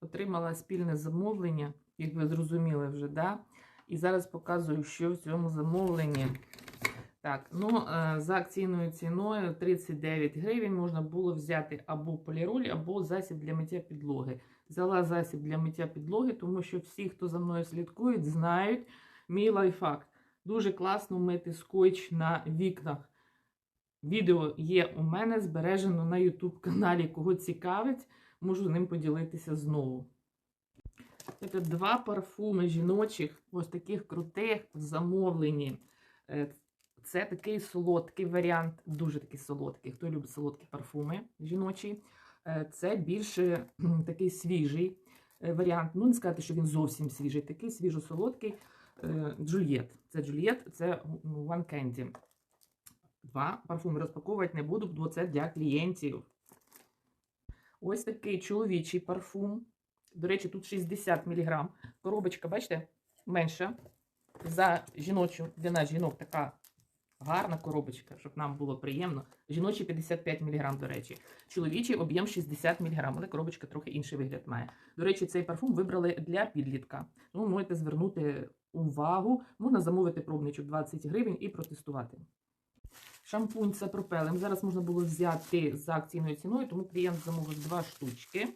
Отримала спільне замовлення, як ви зрозуміли вже, да? І зараз показую, що в цьому замовленні. Так, ну е, за акційною ціною 39 гривень можна було взяти або поліроль, або засіб для миття підлоги. Взяла засіб для миття підлоги, тому що всі, хто за мною слідкують, знають мій лайфхак. Дуже класно мити скотч на вікнах. Відео є у мене збережено на YouTube каналі. Кого цікавить, можу ним поділитися знову. Це два парфуми жіночих, ось таких крутих в замовленні. Е, Це такий солодкий варіант, дуже такий солодкий. Хто любить солодкі парфуми жіночі? Е, Це більше такий свіжий е, варіант. Ну, не сказати, що він зовсім свіжий, такий свіжо-солодкий Джульєт. Це Джульєт, це One Candy. Два парфуми розпаковувати не буду, бо це для клієнтів. Ось такий чоловічий парфум. До речі, тут 60 мг. Коробочка, бачите, менша. За жіночу, для нас жінок така гарна коробочка, щоб нам було приємно. Жіночий 55 мг, до речі. Чоловічий об'єм 60 мг, але коробочка трохи інший вигляд має. До речі, цей парфум вибрали для підлітка. Тому можете звернути увагу. Можна замовити пробничок 20 гривень і протестувати. Шампунь це пропелем. Зараз можна було взяти за акційною ціною, тому клієнт замовив два штучки.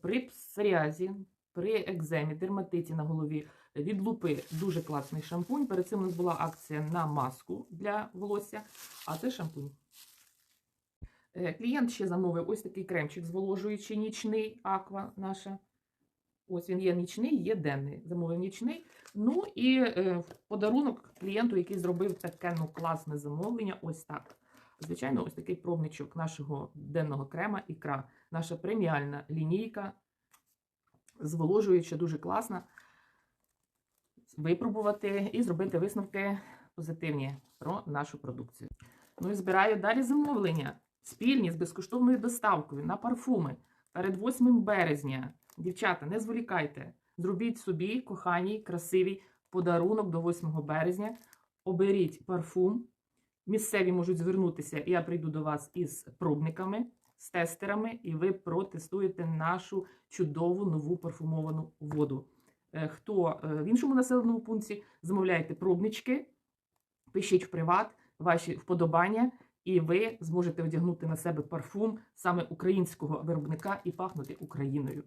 При псоріазі, при екземі, дерматиті на голові від лупи дуже класний шампунь. Перед цим у нас була акція на маску для волосся, а це шампунь. Е, Клієнт ще замовив ось такий кремчик зволожуючий нічний аква наша. Ось він є нічний, є денний. Замовив нічний. Ну і е, подарунок клієнту, який зробив таке ну, класне замовлення, ось так. Звичайно, ось такий пробничок нашого денного крема ікра. Наша преміальна лінійка, зволожуюча, дуже класна. Випробувати і зробити висновки позитивні про нашу продукцію. Ну і збираю далі замовлення. Спільні з безкоштовною доставкою на парфуми перед 8 березня. Дівчата, не зволікайте. Зробіть собі коханій, красивий подарунок до 8 березня. Оберіть парфум. Місцеві можуть звернутися, і я прийду до вас із пробниками, з тестерами, і ви протестуєте нашу чудову нову парфумовану воду. Е, Хто е, в іншому населеному пункті, замовляйте пробнички, пишіть в приват ваші вподобання, і ви зможете одягнути на себе парфум саме українського виробника і пахнути Україною.